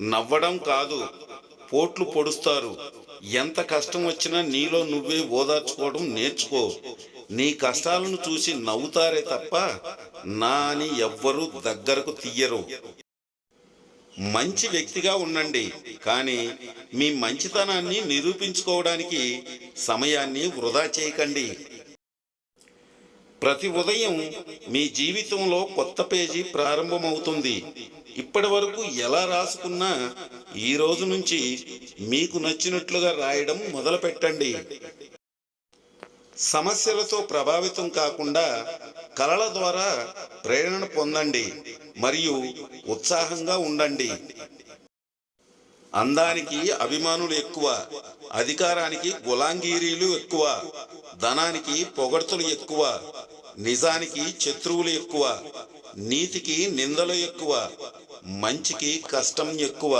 నవ్వడం కాదు పోట్లు పొడుస్తారు. ఎంత కష్టం వచ్చినా నీలో నువ్వే ఓదార్చుకోవడం నేర్చుకో. నీ కష్టాలను చూసి నవ్వుతారే తప్ప నా అని ఎవ్వరూ దగ్గరకు తీయరు. మంచి వ్యక్తిగా ఉండండి కానీ మీ మంచితనాన్ని నిరూపించుకోవడానికి సమయాన్ని వృధా చేయకండి. ప్రతి ఉదయం మీ జీవితంలో కొత్త పేజీ ప్రారంభమవుతుంది. ఇప్పటి వరకు ఎలా రాసుకున్నా ఈ రోజు నుంచి మీకు నచ్చినట్లుగా రాయడం మొదలు పెట్టండి సమస్యలతో ప్రభావితం కాకుండా కళల ద్వారా ప్రేరణ పొందండి మరియు ఉత్సాహంగా ఉండండి. అందానికి అభిమానులు ఎక్కువ అధికారానికి గులాంగీరీలు ఎక్కువ ధనానికి పొగడ్తలు ఎక్కువ నిజానికి శత్రువులు ఎక్కువ నీతికి నిందలు ఎక్కువ మంచికి కష్టం ఎక్కువ.